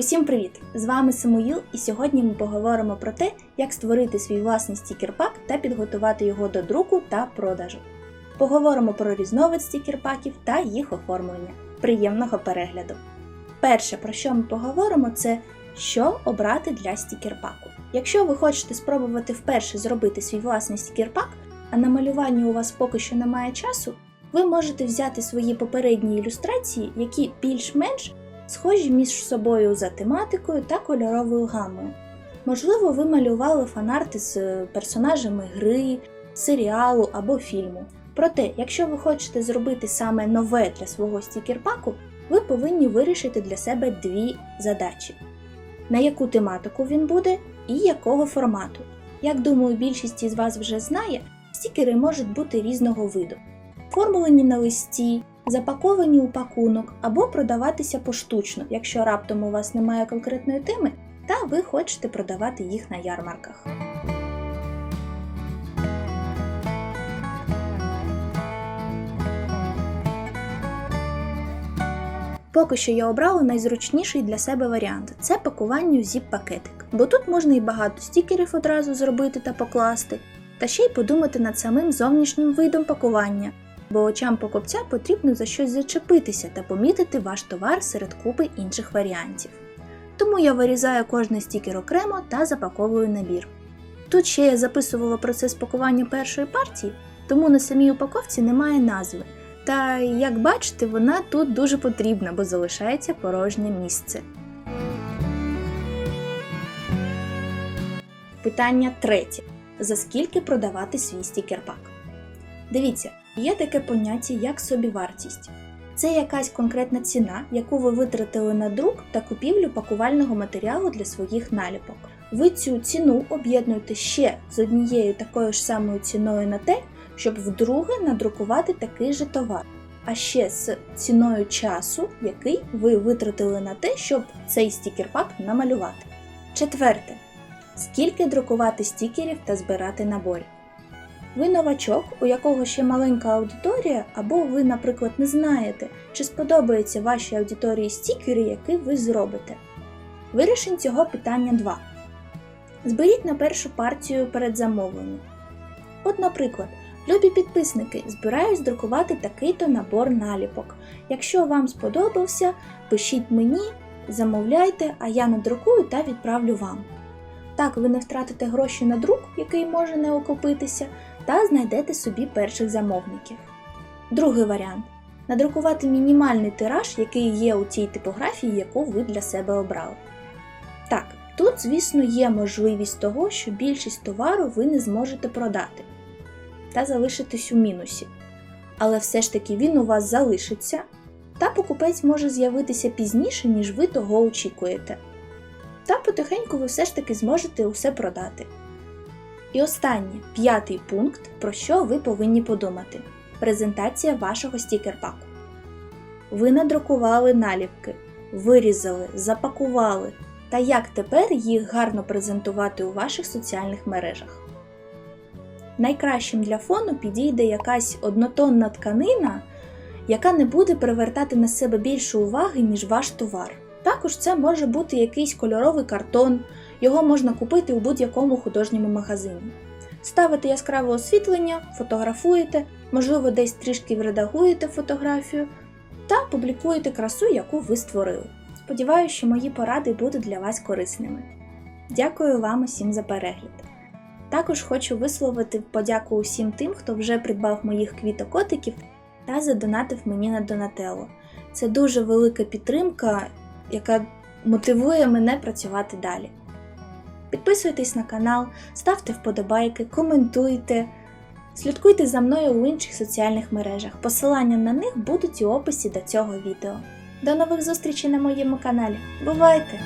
Усім привіт! З вами Самуїл, і сьогодні ми поговоримо про те, як створити свій власний стікер-пак та підготувати його до друку та продажу. Поговоримо про різновид стікер-паків та їх оформлення. Приємного перегляду! Перше, про що ми поговоримо, це що обрати для стікер-паку. Якщо ви хочете спробувати вперше зробити свій власний стікер-пак, а на малюванні у вас поки що немає часу, ви можете взяти свої попередні ілюстрації, які більш-менш схожі між собою за тематикою та кольоровою гамою. Можливо, ви малювали фанарти з персонажами гри, серіалу або фільму. Проте, якщо ви хочете зробити саме нове для свого стікер-паку, ви повинні вирішити для себе дві задачі: на яку тематику він буде і якого формату. Як думаю, більшість із вас вже знає, стікери можуть бути різного виду: формулені на листі, запаковані у пакунок або продаватися поштучно, якщо раптом у вас немає конкретної теми, та ви хочете продавати їх на ярмарках. Поки що я обрала найзручніший для себе варіант це пакування у зіп-пакетик, бо тут можна і багато стікерів одразу зробити та покласти, та ще й подумати над самим зовнішнім видом пакування, бо очам покупця потрібно за щось зачепитися та помітити ваш товар серед купи інших варіантів. Тому я вирізаю кожний стікер окремо та запаковую набір. Тут ще я записувала процес пакування першої партії, тому на самій упаковці немає назви. Та як бачите, вона тут дуже потрібна, бо залишається порожнє місце. Питання третє. За скільки продавати свій стікер-пак? Дивіться, є таке поняття як собівартість. Це якась конкретна ціна, яку ви витратили на друк та купівлю пакувального матеріалу для своїх наліпок. Ви цю ціну об'єднуєте ще з однією такою ж самою ціною на те, щоб вдруге надрукувати такий же товар, а ще з ціною часу, який ви витратили на те, щоб цей стікер-пак намалювати. Четверте. Скільки друкувати стікерів та збирати наборів. Ви новачок, у якого ще маленька аудиторія, або ви, наприклад, не знаєте, чи сподобається вашій аудиторії стікери, які ви зробите. Вирішень цього питання 2. Зберіть на першу партію перед замовленням. От, наприклад, любі підписники, збираюсь друкувати такий-то набор наліпок. Якщо вам сподобався, пишіть мені, замовляйте, а я надрукую та відправлю вам. Так ви не втратите гроші на друк, який може не окупитися, та знайдете собі перших замовників. Другий варіант надрукувати мінімальний тираж, який є у тій типографії, яку ви для себе обрали. Так, тут, звісно, є можливість того, що більшість товару ви не зможете продати та залишитись у мінусі. Але все ж таки він у вас залишиться, та покупець може з'явитися пізніше, ніж ви того очікуєте. Та потихеньку ви все ж таки зможете усе продати. І останнє, п'ятий пункт, про що ви повинні подумати: презентація вашого стікер-паку. Ви надрукували наліпки, вирізали, запакували. Та як тепер їх гарно презентувати у ваших соціальних мережах? Найкращим для фону підійде якась однотонна тканина, яка не буде привертати на себе більше уваги, ніж ваш товар. Також це може бути якийсь кольоровий картон, його можна купити у будь-якому художньому магазині. Ставите яскраве освітлення, фотографуєте, можливо, десь трішки вредагуєте фотографію та публікуєте красу, яку ви створили. Сподіваюся, що мої поради будуть для вас корисними. Дякую вам усім за перегляд. Також хочу висловити подяку усім тим, хто вже придбав моїх квітокотиків та задонатив мені на Донателло. Це дуже велика підтримка, яка мотивує мене працювати далі. Підписуйтесь на канал, ставте вподобайки, коментуйте, слідкуйте за мною у інших соціальних мережах. Посилання на них будуть у описі до цього відео. До нових зустрічей на моєму каналі. Бувайте!